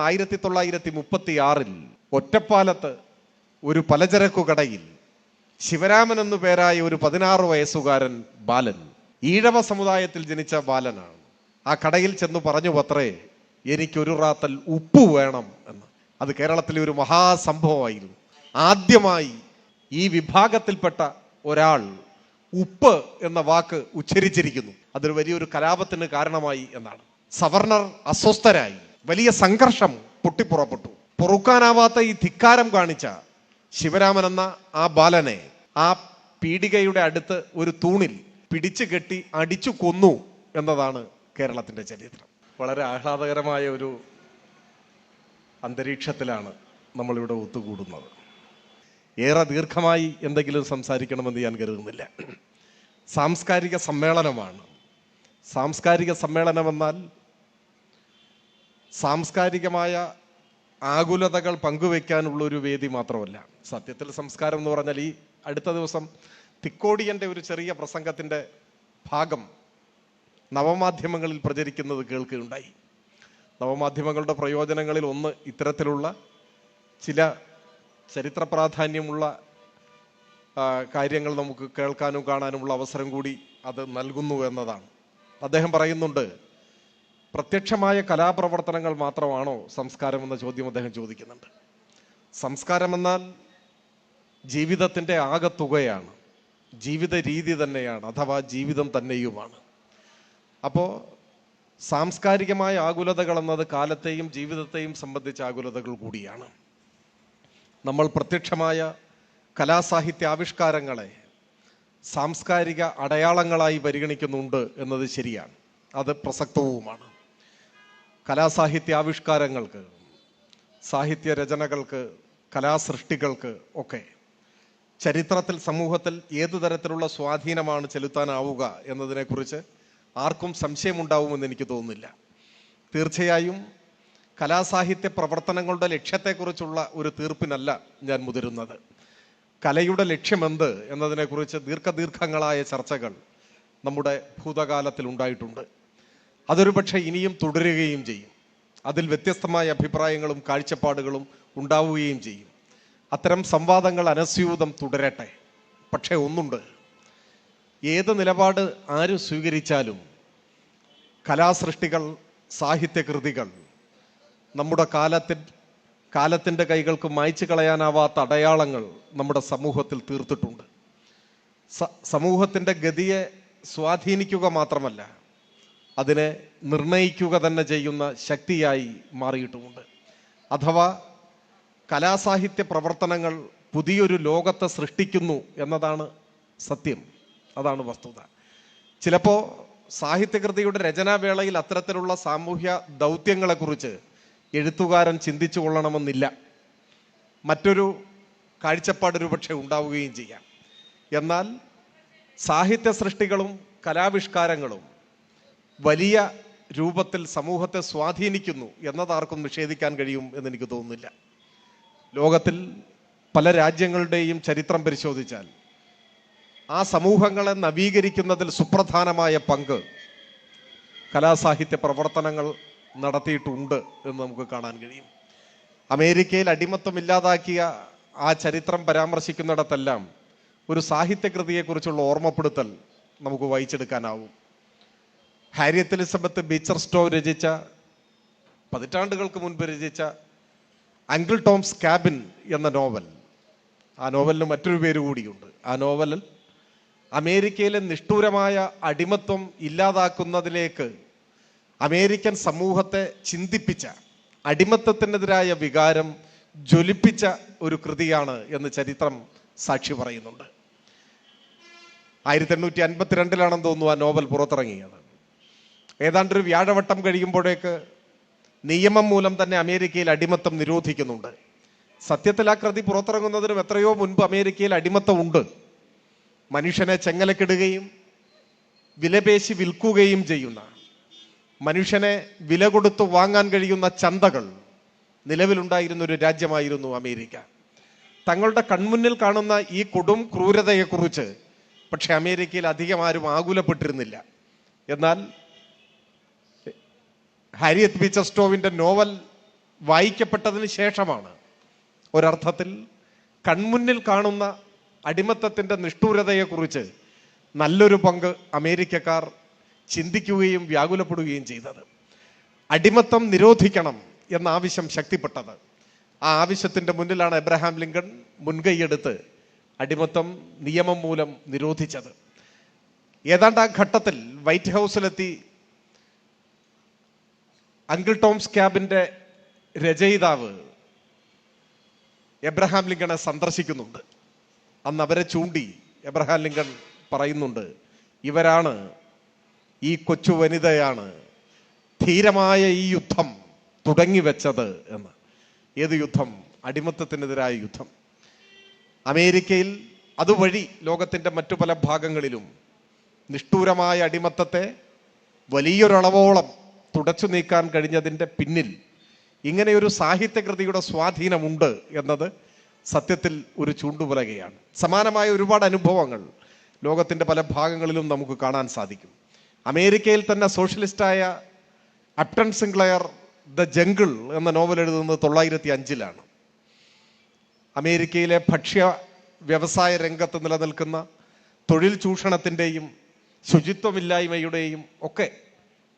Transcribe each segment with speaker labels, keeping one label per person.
Speaker 1: ആയിരത്തി തൊള്ളായിരത്തി മുപ്പത്തി ആറിൽ ഒറ്റപ്പാലത്ത് ഒരു പലചരക്കു കടയിൽ ശിവരാമൻ എന്നു പേരായ ഒരു പതിനാറ് വയസ്സുകാരൻ ബാലൻ ഈഴവ സമുദായത്തിൽ ജനിച്ച ബാലനാണ്. ആ കടയിൽ ചെന്ന് പറഞ്ഞു പത്രേ എനിക്കൊരു റാത്തൽ ഉപ്പ് വേണം എന്ന്. അത് കേരളത്തിലെ ഒരു മഹാസംഭവമായിരുന്നു. ആദ്യമായി ഈ വിഭാഗത്തിൽപ്പെട്ട ഒരാൾ ഉപ്പ് എന്ന വാക്ക് ഉച്ചരിച്ചിരിക്കുന്നു. അതൊരു വലിയൊരു കലാപത്തിന് കാരണമായി എന്നാണ്. സവർണർ അസ്വസ്ഥരായി. വലിയ സംഘർഷം പൊട്ടിപ്പുറപ്പെട്ടു. പൊറുക്കാനാവാത്ത ഈ ധിക്കാരം കാണിച്ച ശിവരാമൻ എന്ന ആ ബാലനെ ആ പീഡികയുടെ അടുത്ത് ഒരു തൂണിൽ പിടിച്ചു കെട്ടി അടിച്ചു കൊന്നു എന്നതാണ് കേരളത്തിന്റെ ചരിത്രം. വളരെ ആഹ്ലാദകരമായ ഒരു അന്തരീക്ഷത്തിലാണ് നമ്മളിവിടെ ഒത്തുകൂടുന്നത്. ഏറെ ദീർഘമായി എന്തെങ്കിലും സംസാരിക്കണമെന്ന് ഞാൻ കരുതുന്നില്ല. സാംസ്കാരിക സമ്മേളനമാണ്. സാംസ്കാരിക സമ്മേളനം എന്നാൽ സാംസ്കാരികമായ ആകുലതകൾ പങ്കുവെക്കാനുള്ള ഒരു വേദി മാത്രമല്ല. സത്യത്തിൽ സംസ്കാരം എന്ന് പറഞ്ഞാൽ ഈ അടുത്ത ദിവസം തിക്കോടിയന്റെ ഒരു ചെറിയ പ്രസംഗത്തിന്റെ ഭാഗം നവമാധ്യമങ്ങളിൽ പ്രചരിക്കുന്നത് കേൾക്കുകയുണ്ടായി. നവമാധ്യമങ്ങളുടെ പ്രയോജനങ്ങളിൽ ഒന്ന് ഇത്തരത്തിലുള്ള ചില ചരിത്ര പ്രാധാന്യമുള്ള കാര്യങ്ങൾ നമുക്ക് കേൾക്കാനും കാണാനുമുള്ള അവസരം കൂടി അത് നൽകുന്നു എന്നതാണ്. അദ്ദേഹം പറയുന്നുണ്ട് പ്രത്യക്ഷമായ കലാപ്രവർത്തനങ്ങൾ മാത്രമാണോ സംസ്കാരം എന്ന ചോദ്യം അദ്ദേഹം ചോദിക്കുന്നുണ്ട്. സംസ്കാരം എന്നാൽ ജീവിതത്തിന്റെ ആകത്തുകയാണ്. ജീവിത രീതി തന്നെയാണ് അഥവാ ജീവിതം തന്നെയുമാണ്. അപ്പോൾ സാംസ്കാരികമായ ആകുലതകൾ എന്നത് കാലത്തെയും ജീവിതത്തെയും സംബന്ധിച്ച ആകുലതകൾ കൂടിയാണ്. നമ്മൾ പ്രത്യക്ഷമായ കലാസാഹിത്യ ആവിഷ്കാരങ്ങളെ സാംസ്കാരിക അടയാളങ്ങളായി പരിഗണിക്കുന്നുണ്ട് എന്നത് ശരിയാണ്. അത് പ്രസക്തവുമാണ്. കലാസാഹിത്യ ആവിഷ്കാരങ്ങൾക്ക് സാഹിത്യ രചനകൾക്ക് കലാസൃഷ്ടികൾക്ക് ഒക്കെ ചരിത്രത്തിൽ സമൂഹത്തിൽ ഏതു തരത്തിലുള്ള സ്വാധീനമാണ് ചെലുത്താനാവുക എന്നതിനെക്കുറിച്ച് ആർക്കും സംശയമുണ്ടാവുമെന്ന് എനിക്ക് തോന്നുന്നില്ല. തീർച്ചയായും കലാസാഹിത്യ പ്രവർത്തനങ്ങളുടെ ലക്ഷ്യത്തെക്കുറിച്ചുള്ള ഒരു തീർപ്പിനല്ല ഞാൻ മുതിരുന്നത്. കലയുടെ ലക്ഷ്യമെന്ത് എന്നതിനെക്കുറിച്ച് ദീർഘദീർഘങ്ങളായ ചർച്ചകൾ നമ്മുടെ ഭൂതകാലത്തിൽ ഉണ്ടായിട്ടുണ്ട് അതൊരു പക്ഷേ ഇനിയും തുടരുകയും ചെയ്യും. അതിൽ വ്യത്യസ്തമായ അഭിപ്രായങ്ങളും കാഴ്ചപ്പാടുകളും ഉണ്ടാവുകയും ചെയ്യും. അത്തരം സംവാദങ്ങൾ അനസ്യൂതം തുടരട്ടെ. പക്ഷേ ഒന്നുണ്ട്. ഏത് നിലപാട് ആര് സ്വീകരിച്ചാലും കലാസൃഷ്ടികൾ സാഹിത്യകൃതികൾ നമ്മുടെ കാലത്തിൽ കാലത്തിന്റെ കൈകൾക്ക് മായ്ച്ചു കളയാനാവാത്ത അടയാളങ്ങൾ നമ്മുടെ സമൂഹത്തിൽ തീർത്തിട്ടുണ്ട്. സമൂഹത്തിന്റെ ഗതിയെ സ്വാധീനിക്കുക മാത്രമല്ല അതിനെ നിർണയിക്കുക തന്നെ ചെയ്യുന്ന ശക്തിയായി മാറിയിട്ടുമുണ്ട്. അഥവാ കലാസാഹിത്യ പ്രവർത്തനങ്ങൾ പുതിയൊരു ലോകത്തെ സൃഷ്ടിക്കുന്നു എന്നതാണ് സത്യം. അതാണ് വസ്തുത. ചിലപ്പോൾ സാഹിത്യകൃതിയുടെ രചനാവേളയിൽ അത്തരത്തിലുള്ള സാമൂഹ്യ ദൗത്യങ്ങളെക്കുറിച്ച് എഴുത്തുകാരൻ ചിന്തിച്ചു കൊള്ളണമെന്നില്ല. മറ്റൊരു കാഴ്ചപ്പാട് ഒരുപക്ഷെ ഉണ്ടാവുകയും ചെയ്യാം. എന്നാൽ സാഹിത്യ സൃഷ്ടികളും കലാവിഷ്കാരങ്ങളും വലിയ രൂപത്തിൽ സമൂഹത്തെ സ്വാധീനിക്കുന്നു എന്നതാർക്കും നിഷേധിക്കാൻ കഴിയും എന്ന് എനിക്ക് തോന്നുന്നില്ല. ലോകത്തിൽ പല രാജ്യങ്ങളുടെയും ചരിത്രം പരിശോധിച്ചാൽ ആ സമൂഹങ്ങളെ നവീകരിക്കുന്നതിൽ സുപ്രധാനമായ പങ്ക് കലാസാഹിത്യ പ്രവർത്തനങ്ങൾ നടത്തിയിട്ടുണ്ട് എന്ന് നമുക്ക് കാണാൻ കഴിയും. അമേരിക്കയിൽ അടിമത്തം ഇല്ലാതാക്കിയ ആ ചരിത്രം പരാമർശിക്കുന്നിടത്തെല്ലാം ഒരു സാഹിത്യകൃതിയെക്കുറിച്ചുള്ള ഓർമ്മപ്പെടുത്തൽ നമുക്ക് വായിച്ചെടുക്കാനാവും. ഹാരിയത്ത് എലിസബത്ത് ബീച്ചർ സ്റ്റോ രചിച്ച പതിറ്റാണ്ടുകൾക്ക് മുൻപ് രചിച്ച അങ്കിൾ ടോംസ് കാബിൻ എന്ന നോവൽ. ആ നോവലിന് മറ്റൊരു പേര് കൂടിയുണ്ട്. ആ നോവലിൽ അമേരിക്കയിലെ നിഷ്ഠൂരമായ അടിമത്വം ഇല്ലാതാക്കുന്നതിലേക്ക് അമേരിക്കൻ സമൂഹത്തെ ചിന്തിപ്പിച്ച അടിമത്തത്തിനെതിരായ വികാരം ജ്വലിപ്പിച്ച ഒരു കൃതിയാണ് എന്ന് ചരിത്രം സാക്ഷി പറയുന്നുണ്ട്. ആയിരത്തി എണ്ണൂറ്റി അൻപത്തിരണ്ടിലാണെന്ന് തോന്നുന്നു ആ നോവൽ പുറത്തിറങ്ങിയത്. ഏതാണ്ട് ഒരു വ്യാഴവട്ടം കഴിയുമ്പോഴേക്ക് നിയമം മൂലം തന്നെ അമേരിക്കയിൽ അടിമത്തം നിരോധിക്കുന്നുണ്ട്. സത്യത്തിൽ ആ കൃതി പുറത്തിറങ്ങുന്നതിനും എത്രയോ മുൻപ് അമേരിക്കയിൽ അടിമത്തം ഉണ്ട് മനുഷ്യനെ ചെങ്ങലക്കിടുകയും വിലപേശി വിൽക്കുകയും ചെയ്യുന്ന മനുഷ്യനെ വില കൊടുത്തു വാങ്ങാൻ കഴിയുന്ന ചന്തകൾ നിലവിലുണ്ടായിരുന്ന ഒരു രാജ്യമായിരുന്നു അമേരിക്ക. തങ്ങളുടെ കൺമുന്നിൽ കാണുന്ന ഈ കൊടും ക്രൂരതയെക്കുറിച്ച് പക്ഷേ അമേരിക്കയിൽ അധികം ആരും ആകുലപ്പെട്ടിരുന്നില്ല. എന്നാൽ ഹാരിയത്ത് ബീച്ചർ സ്റ്റോവിന്റെ നോവൽ വായിക്കപ്പെട്ടതിന് ശേഷമാണ്. ഒരർത്ഥത്തിൽ കൺമുന്നിൽ കാണുന്ന അടിമത്തത്തിന്റെ നിഷ്ഠൂരതയെക്കുറിച്ച് നല്ലൊരു പങ്ക് അമേരിക്കക്കാർ ചിന്തിക്കുകയും വ്യാകുലപ്പെടുകയും ചെയ്തത്. അടിമത്തം നിരോധിക്കണം എന്ന ആവശ്യം ശക്തിപ്പെട്ടത്. ആ ആവശ്യത്തിന്റെ മുന്നിലാണ് എബ്രഹാം ലിങ്കൺ മുൻകൈയെടുത്ത് അടിമത്തം നിയമം മൂലം നിരോധിച്ചത്. ഏതാണ്ട് ആ ഘട്ടത്തിൽ വൈറ്റ് ഹൗസിലെത്തി അങ്കിൾ ടോംസ് ക്യാബിന്റെ രചയിതാവ് എബ്രഹാം ലിങ്കണെ സന്ദർശിക്കുന്നുണ്ട്. അന്ന് അവരെ ചൂണ്ടി എബ്രഹാം ലിങ്കൺ പറയുന്നുണ്ട് ഇവരാണ് ഈ കൊച്ചു വനിതയാണ് ധീരമായ ഈ യുദ്ധം തുടങ്ങി വെച്ചത് എന്ന്. ഏത് യുദ്ധം? അടിമത്തത്തിനെതിരായ യുദ്ധം. അമേരിക്കയിൽ അതുവഴി ലോകത്തിന്റെ മറ്റു പല ഭാഗങ്ങളിലും നിഷ്ഠൂരമായ അടിമത്തത്തെ വലിയൊരളവോളം തുടച്ചു നീക്കാൻ കഴിഞ്ഞതിന്റെ പിന്നിൽ ഇങ്ങനെയൊരു സാഹിത്യകൃതിയുടെ സ്വാധീനമുണ്ട് എന്നത് സത്യത്തിൽ ഒരു ചൂണ്ടുപലകയാണ് സമാനമായ ഒരുപാട് അനുഭവങ്ങൾ ലോകത്തിന്റെ പല ഭാഗങ്ങളിലും നമുക്ക് കാണാൻ സാധിക്കും. അമേരിക്കയിൽ തന്നെ സോഷ്യലിസ്റ്റായ അപ്റ്റൺ സിംഗ്ലയർ ദ ജംഗിൾ എന്ന നോവൽ എഴുതുന്നത് തൊള്ളായിരത്തി അഞ്ചിലാണ് അമേരിക്കയിലെ ഭക്ഷ്യ വ്യവസായ രംഗത്ത് നിലനിൽക്കുന്ന തൊഴിൽ ചൂഷണത്തിന്റെയും ശുചിത്വമില്ലായ്മയുടെയും ഒക്കെ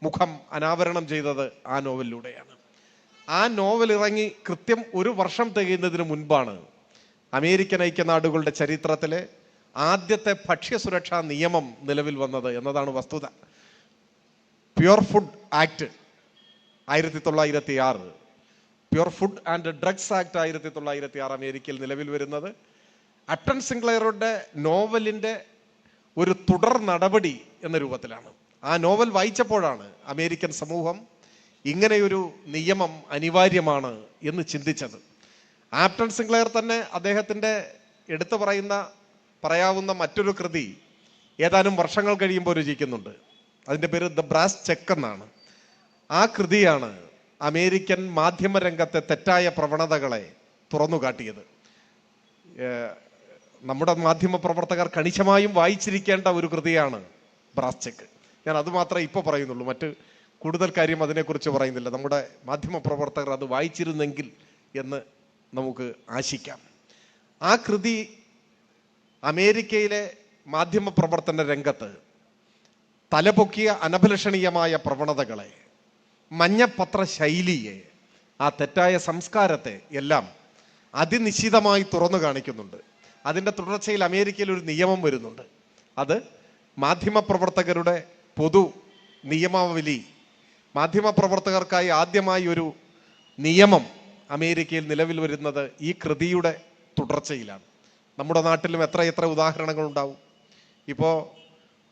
Speaker 1: മുഖം അനാവരണം ചെയ്തത് ആ നോവലിലൂടെയാണ്. ആ നോവൽ ഇറങ്ങി കൃത്യം ഒരു വർഷം തികയുന്നതിന് മുൻപാണ് അമേരിക്കൻ ഐക്യനാടുകളുടെ ചരിത്രത്തിലെ ആദ്യത്തെ ഭക്ഷ്യസുരക്ഷാ നിയമം നിലവിൽ വന്നത് എന്നതാണ് വസ്തുത. പ്യുർ ഫുഡ് ആക്ട് ആയിരത്തി തൊള്ളായിരത്തി ആറ് pure food and drugs act ആയിരത്തി തൊള്ളായിരത്തി ആറ് അമേരിക്കയിൽ നിലവിൽ വരുന്നത്. അട്ടൺ സിംഗ്ലയറുടെ നോവലിന്റെ ഒരു തുടർ നടപടി എന്ന രൂപത്തിലാണ്. ആ നോവൽ വായിച്ചപ്പോഴാണ് അമേരിക്കൻ സമൂഹം ഇങ്ങനെയൊരു നിയമം അനിവാര്യമാണ് എന്ന് ചിന്തിച്ചത്. ആപ്റ്റൺ സിംഗ്ലെയർ തന്നെ അദ്ദേഹത്തിന്റെ എടുത്തു പറയുന്ന പറയാവുന്ന മറ്റൊരു കൃതി ഏതാനും വർഷങ്ങൾ കഴിയുമ്പോൾ രചിക്കുന്നുണ്ട്. അതിന്റെ പേര് ദ ബ്രാസ് ചെക്ക് എന്നാണ്. ആ കൃതിയാണ് അമേരിക്കൻ മാധ്യമ രംഗത്തെ തെറ്റായ പ്രവണതകളെ തുറന്നു കാട്ടിയത്. നമ്മുടെ മാധ്യമ പ്രവർത്തകർ കണിശമായും വായിച്ചിരിക്കേണ്ട ഒരു കൃതിയാണ് ബ്രാസ് ചെക്ക്. ഞാൻ അത് മാത്രമേ ഇപ്പോൾ പറയുന്നുള്ളൂ. മറ്റ് കൂടുതൽ കാര്യം അതിനെക്കുറിച്ച് പറയുന്നില്ല. നമ്മുടെ മാധ്യമ പ്രവർത്തകർ അത് വായിച്ചിരുന്നെങ്കിൽ എന്ന് നമുക്ക് ആശിക്കാം. ആ കൃതി അമേരിക്കയിലെ മാധ്യമ പ്രവർത്തന രംഗത്ത് തലപൊക്കിയ അനഭിലഷണീയമായ പ്രവണതകളെ മഞ്ഞപ്പത്ര ശൈലിയെ ആ തെറ്റായ സംസ്കാരത്തെ എല്ലാം അതിനിശ്ചിതമായി തുറന്നു കാണിക്കുന്നുണ്ട്. അതിന്റെ തുടർച്ചയിൽ അമേരിക്കയിൽ ഒരു നിയമം വരുന്നുണ്ട്. അത് മാധ്യമപ്രവർത്തകരുടെ പൊതു നിയമാവലി മാധ്യമപ്രവർത്തകർക്കായി ആദ്യമായി ഒരു നിയമം അമേരിക്കയിൽ നിലവിൽ വരുന്നത് ഈ കൃതിയുടെ തുടർച്ചയിലാണ്. നമ്മുടെ നാട്ടിലും എത്ര എത്ര ഉദാഹരണങ്ങൾ ഉണ്ടാവും ഇപ്പോൾ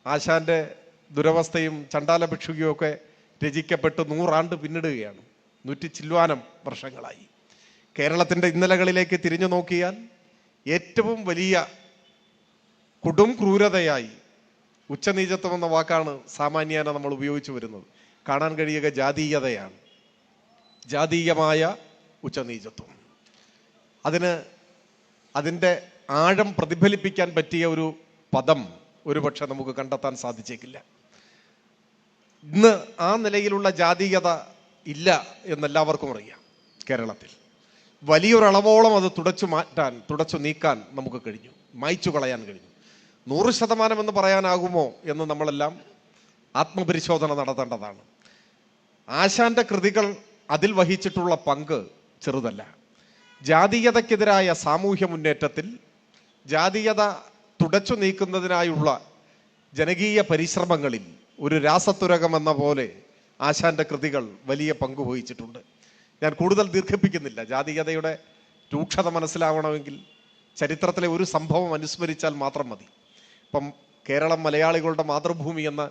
Speaker 1: ആശാന്റെ ദുരവസ്ഥയും ചണ്ടാല ഭിക്ഷുകയും ഒക്കെ രചിക്കപ്പെട്ട് നൂറാണ്ട് പിന്നിടുകയാണ്. നൂറ്റി ചില്വാനം വർഷങ്ങളായി. കേരളത്തിന്റെ ഇന്നലകളിലേക്ക് തിരിഞ്ഞു നോക്കിയാൽ ഏറ്റവും വലിയ കൊടും ക്രൂരതയായി ഉച്ചനീചത്വം എന്ന വാക്കാണ് സാമാന്യേന നമ്മൾ ഉപയോഗിച്ചു വരുന്നത്. കാണാൻ കഴിയുക ജാതീയതയാണ്. ജാതീയമായ ഉച്ചനീചത്വം. അതിന് അതിന്റെ ആഴം പ്രതിഫലിപ്പിക്കാൻ പറ്റിയ ഒരു പദം ഒരുപക്ഷെ നമുക്ക് കണ്ടെത്താൻ സാധിച്ചേക്കില്ല. ഇന്ന് ആ നിലയിലുള്ള ജാതീയത ഇല്ല എന്നെല്ലാവർക്കും അറിയാം കേരളത്തിൽ. വലിയൊരളവോളം അത് തുടച്ചു മാറ്റാൻ തുടച്ചു നീക്കാൻ നമുക്ക് കഴിഞ്ഞു. മായ്ച്ചു കളയാൻ കഴിഞ്ഞു. നൂറ് ശതമാനം എന്ന് പറയാനാകുമോ എന്ന് നമ്മളെല്ലാം ആത്മപരിശോധന നടത്തേണ്ടതാണ്. ആശാന്റെ കൃതികൾ അതിൽ വഹിച്ചിട്ടുള്ള പങ്ക് ചെറുതല്ല. ജാതീയതയ്ക്കെതിരായ സാമൂഹ്യ മുന്നേറ്റത്തിൽ ജാതീയത തുടച്ചു നീക്കുന്നതിനായുള്ള ജനകീയ പരിശ്രമങ്ങളിൽ ഒരു രാസത്തുരകം എന്ന പോലെ ആശാന്റെ കൃതികൾ വലിയ പങ്ക് വഹിച്ചിട്ടുണ്ട്. ഞാൻ കൂടുതൽ ദീർഘിപ്പിക്കുന്നില്ല. ജാതീയതയുടെ രൂക്ഷത മനസ്സിലാവണമെങ്കിൽ ചരിത്രത്തിലെ ഒരു സംഭവം അനുസ്മരിച്ചാൽ മാത്രം മതി. ഇപ്പം കേരളം മലയാളികളുടെ മാതൃഭൂമി എന്ന്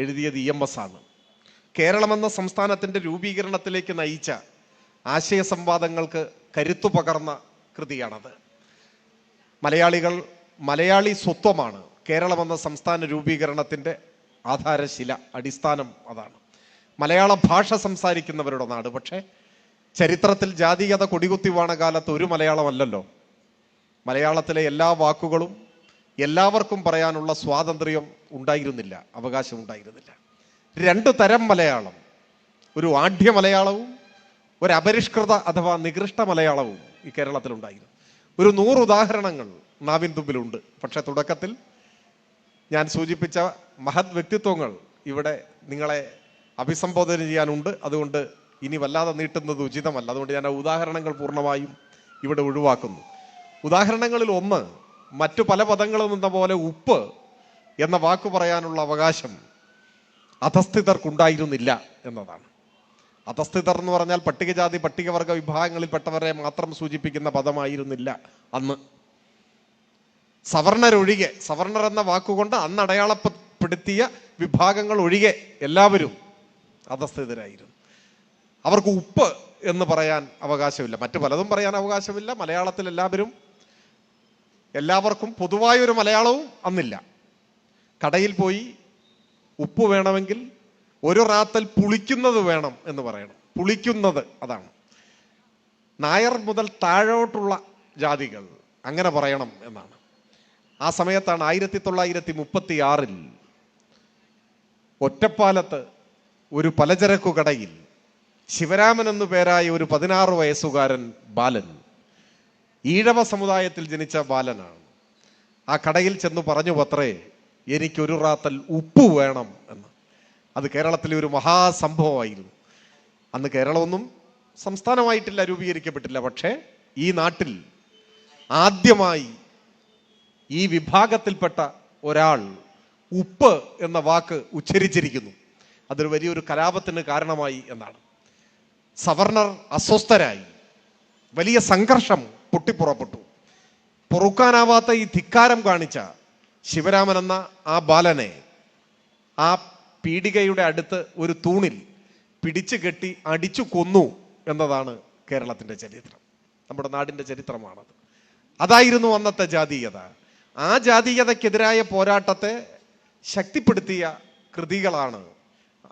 Speaker 1: എഴുതിയത് ഇ എം എസ് ആണ്. കേരളം എന്ന സംസ്ഥാനത്തിന്റെ രൂപീകരണത്തിലേക്ക് നയിച്ച ആശയ സംവാദങ്ങൾക്ക് കരുത്തു പകർന്ന കൃതിയാണത്. മലയാളികൾ മലയാളി സ്വത്വമാണ്. കേരളം എന്ന സംസ്ഥാന രൂപീകരണത്തിന്റെ ആധാരശില അടിസ്ഥാനം അതാണ്. മലയാള ഭാഷ സംസാരിക്കുന്നവരുടെ നാട്. പക്ഷേ ചരിത്രത്തിൽ ജാതീയത കൊടികുത്തി വാണ കാലത്ത് ഒരു മലയാളമല്ലല്ലോ. മലയാളത്തിലെ എല്ലാ വാക്കുകളും എല്ലാവർക്കും പറയാനുള്ള സ്വാതന്ത്ര്യം ഉണ്ടായിരുന്നില്ല അവകാശം ഉണ്ടായിരുന്നില്ല രണ്ട് തരം മലയാളം. ഒരു ആഢ്യ മലയാളവും ഒരു അപരിഷ്കൃത അഥവാ നികൃഷ്ട മലയാളവും ഈ കേരളത്തിലുണ്ടായിരുന്നു. ഒരു നൂറ് ഉദാഹരണങ്ങൾ നാവിൻ തുമ്പിലുണ്ട്. പക്ഷെ തുടക്കത്തിൽ ഞാൻ സൂചിപ്പിച്ച മഹത് വ്യക്തിത്വങ്ങൾ ഇവിടെ നിങ്ങളെ അഭിസംബോധന ചെയ്യാനുണ്ട്. അതുകൊണ്ട് ഇനി വല്ലാതെ നീട്ടുന്നത് ഉചിതമല്ല. അതുകൊണ്ട് ഞാൻ ആ ഉദാഹരണങ്ങൾ പൂർണമായും ഇവിടെ ഒഴിവാക്കുന്നു. ഉദാഹരണങ്ങളിൽ ഒന്ന് മറ്റു പല പദങ്ങളും എന്ന പോലെ ഉപ്പ് എന്ന വാക്ക് പറയാനുള്ള അവകാശം അധസ്ഥിതർക്കുണ്ടായിരുന്നില്ല എന്നതാണ്. അധസ്ഥിതർ എന്ന് പറഞ്ഞാൽ പട്ടികജാതി പട്ടികവർഗ വിഭാഗങ്ങളിൽപ്പെട്ടവരെ മാത്രം സൂചിപ്പിക്കുന്ന പദമായിരുന്നില്ല അന്ന്. സവർണരൊഴികെ സവർണർ എന്ന വാക്കുകൊണ്ട് അന്ന് അടയാളപ്പെടുത്തിയ വിഭാഗങ്ങൾ ഒഴികെ എല്ലാവരും അധസ്ഥിതരായിരുന്നു. അവർക്ക് ഉപ്പ് എന്ന് പറയാൻ അവകാശമില്ല. മറ്റു പലതും പറയാൻ അവകാശമില്ല. മലയാളത്തിൽ എല്ലാവരും എല്ലാവർക്കും പൊതുവായൊരു മലയാളവും അന്നില്ല. കടയിൽ പോയി ഉപ്പ് വേണമെങ്കിൽ ഒരു റാത്തൽ പുളിക്കുന്നത് വേണം എന്ന് പറയണം. പുളിക്കുന്നത് അതാണ്. നായർ മുതൽ താഴോട്ടുള്ള ജാതികൾ അങ്ങനെ പറയണം എന്നാണ്. ആ സമയത്താണ് ആയിരത്തി തൊള്ളായിരത്തി മുപ്പത്തി ആറിൽ ഒറ്റപ്പാലത്ത് ഒരു പലചരക്കു കടയിൽ ശിവരാമൻ എന്നു പേരായ ഒരു പതിനാറ് വയസ്സുകാരൻ ബാലൻ ഈഴവ സമുദായത്തിൽ ജനിച്ച ബാലനാണ്. ആ കടയിൽ ചെന്ന് പറഞ്ഞു പത്രേ എനിക്കൊരു റാത്തൽ ഉപ്പ് വേണം എന്ന്. അത് കേരളത്തിലെ ഒരു മഹാസംഭവമായിരുന്നു. അന്ന് കേരളമൊന്നും സംസ്ഥാനമായിട്ടില്ല രൂപീകരിക്കപ്പെട്ടില്ല. പക്ഷേ ഈ നാട്ടിൽ ആദ്യമായി ഈ വിഭാഗത്തിൽപ്പെട്ട ഒരാൾ ഉപ്പ് എന്ന വാക്ക് ഉച്ചരിച്ചിരിക്കുന്നു. അതൊരു വലിയൊരു കലാപത്തിന് കാരണമായി എന്നാണ്. സവർണർ അസ്വസ്ഥരായി. വലിയ സംഘർഷം പൊട്ടിപ്പുറപ്പെട്ടു. പൊറുക്കാനാവാത്ത ഈ ധിക്കാരം കാണിച്ച ശിവരാമൻ എന്ന ആ ബാലനെ ആ പീഡികയുടെ അടുത്ത് ഒരു തൂണിൽ പിടിച്ചു കെട്ടി അടിച്ചു കൊന്നു എന്നതാണ് കേരളത്തിന്റെ ചരിത്രം. നമ്മുടെ നാടിന്റെ ചരിത്രമാണത്. അതായിരുന്നു അന്നത്തെ ജാതീയത. ആ ജാതീയതക്കെതിരായ പോരാട്ടത്തെ ശക്തിപ്പെടുത്തിയ കൃതികളാണ്.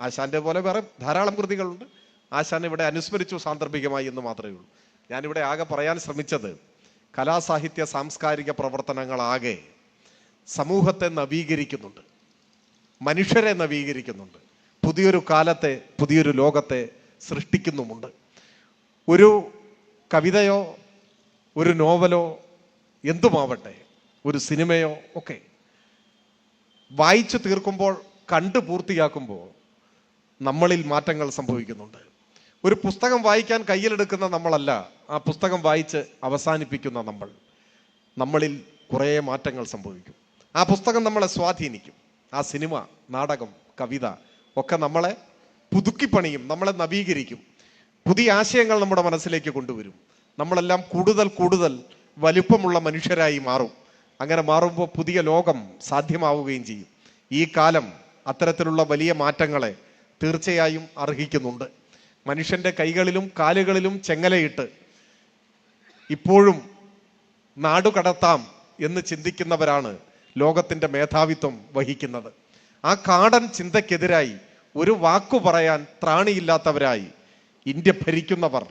Speaker 1: ആശാന്റെ പോലെ വേറെ ധാരാളം കൃതികളുണ്ട്. ആശാൻ ഇവിടെ അനുസ്മരിച്ചു സാന്ദർഭികമായി എന്ന് മാത്രമേ ഉള്ളൂ. ഞാനിവിടെ ആകെ പറയാൻ ശ്രമിച്ചത് കലാസാഹിത്യ സാംസ്കാരിക പ്രവർത്തനങ്ങളാകെ സമൂഹത്തെ നവീകരിക്കുന്നുണ്ട്. മനുഷ്യരെ നവീകരിക്കുന്നുണ്ട്. പുതിയൊരു കാലത്തെ പുതിയൊരു ലോകത്തെ സൃഷ്ടിക്കുന്നുമുണ്ട്. ഒരു കവിതയോ ഒരു നോവലോ എന്തുമാവട്ടെ ഒരു സിനിമയോ ഒക്കെ വായിച്ചു തീർക്കുമ്പോൾ കണ്ടു പൂർത്തിയാക്കുമ്പോൾ നമ്മളിൽ മാറ്റങ്ങൾ സംഭവിക്കുന്നുണ്ട്. ഒരു പുസ്തകം വായിക്കാൻ കയ്യിലെടുക്കുന്ന നമ്മളല്ല ആ പുസ്തകം വായിച്ച് അവസാനിപ്പിക്കുന്ന നമ്മൾ. നമ്മളിൽ കുറേ മാറ്റങ്ങൾ സംഭവിക്കും. ആ പുസ്തകം നമ്മളെ സ്വാധീനിക്കും. ആ സിനിമ നാടകം കവിത ഒക്കെ നമ്മളെ പുതുക്കിപ്പണിയും നമ്മളെ നവീകരിക്കും. പുതിയ ആശയങ്ങൾ നമ്മുടെ മനസ്സിലേക്ക് കൊണ്ടുവരും. നമ്മളെല്ലാം കൂടുതൽ കൂടുതൽ വലിപ്പമുള്ള മനുഷ്യരായി മാറും. അങ്ങനെ മാറുമ്പോൾ പുതിയ ലോകം സാധ്യമാവുകയും ചെയ്യും. ഈ കാലം അത്തരത്തിലുള്ള വലിയ മാറ്റങ്ങളെ തീർച്ചയായും അർഹിക്കുന്നുണ്ട്. മനുഷ്യന്റെ കൈകളിലും കാലുകളിലും ചെങ്ങലയിട്ട് ഇപ്പോഴും നാടുകടത്താം എന്ന് ചിന്തിക്കുന്നവരാണ് ലോകത്തിന്റെ മേധാവിത്വം വഹിക്കുന്നത്. ആ കാടൻ ചിന്തക്കെതിരായി ഒരു വാക്കു പറയാൻ ത്രാണിയില്ലാത്തവരായി ഇന്ത്യ ഭരിക്കുന്നവർ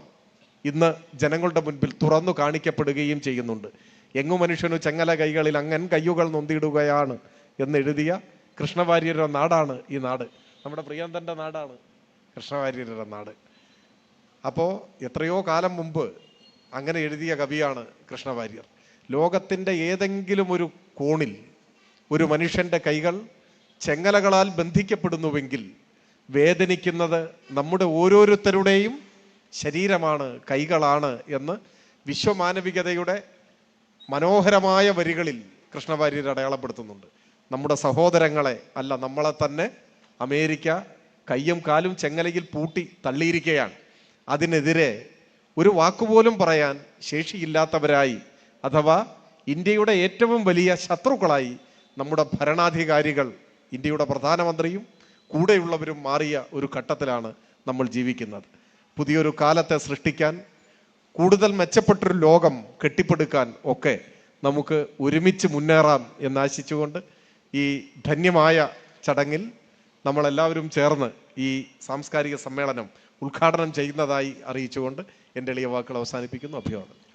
Speaker 1: ഇന്ന് ജനങ്ങളുടെ മുൻപിൽ തുറന്നു കാണിക്കപ്പെടുകയും ചെയ്യുന്നുണ്ട്. എങ്ങു മനുഷ്യനു ചെങ്ങല കൈകളിൽ അങ്ങൻ കയ്യുകൾ നൊന്തിയിടുകയാണ് എന്ന് എഴുതിയ കൃഷ്ണവാര്യരുടെ നാടാണ് ഈ നാട്. നമ്മുടെ പ്രിയന്തന്റെ നാടാണ് കൃഷ്ണവാര്യരുടെ നാട്. അപ്പോൾ എത്രയോ കാലം മുമ്പ് അങ്ങനെ എഴുതിയ കവിയാണ് കൃഷ്ണവാര്യർ. ലോകത്തിന്റെ ഏതെങ്കിലും ഒരു കോണിൽ ഒരു മനുഷ്യന്റെ കൈകൾ ചെങ്ങലകളാൽ ബന്ധിക്കപ്പെടുന്നുവെങ്കിൽ വേദനിക്കുന്നത് നമ്മുടെ ഓരോരുത്തരുടെയും ശരീരമാണ് കൈകളാണ് എന്ന് വിശ്വമാനവികതയുടെ മനോഹരമായ വരികളിൽ കൃഷ്ണവാര്യർ അടയാളപ്പെടുത്തുന്നുണ്ട്. നമ്മുടെ സഹോദരങ്ങളെ അല്ല നമ്മളെ തന്നെ അമേരിക്ക കയ്യും കാലും ചെങ്ങലയിൽ പൂട്ടി തള്ളിയിരിക്കുകയാണ്. അതിനെതിരെ ഒരു വാക്കുപോലും പറയാൻ ശേഷിയില്ലാത്തവരായി അഥവാ ഇന്ത്യയുടെ ഏറ്റവും വലിയ ശത്രുക്കളായി നമ്മുടെ ഭരണാധികാരികൾ ഇന്ത്യയുടെ പ്രധാനമന്ത്രിയും കൂടെയുള്ളവരും മാറിയ ഒരു ഘട്ടത്തിലാണ് നമ്മൾ ജീവിക്കുന്നത്. പുതിയൊരു കാലത്തെ സൃഷ്ടിക്കാൻ കൂടുതൽ മെച്ചപ്പെട്ടൊരു ലോകം കെട്ടിപ്പടുക്കാൻ ഒക്കെ നമുക്ക് ഒരുമിച്ച് മുന്നേറാം എന്നാശിച്ചുകൊണ്ട് ഈ ധന്യമായ ചടങ്ങിൽ നമ്മളെല്ലാവരും ചേർന്ന് ഈ സാംസ്കാരിക സമ്മേളനം ഉദ്ഘാടനം ചെയ്യുന്നതായി അറിയിച്ചുകൊണ്ട് എന്റെ എളിയ വാക്കുകൾ അവസാനിപ്പിക്കുന്നു. അഭിവാദം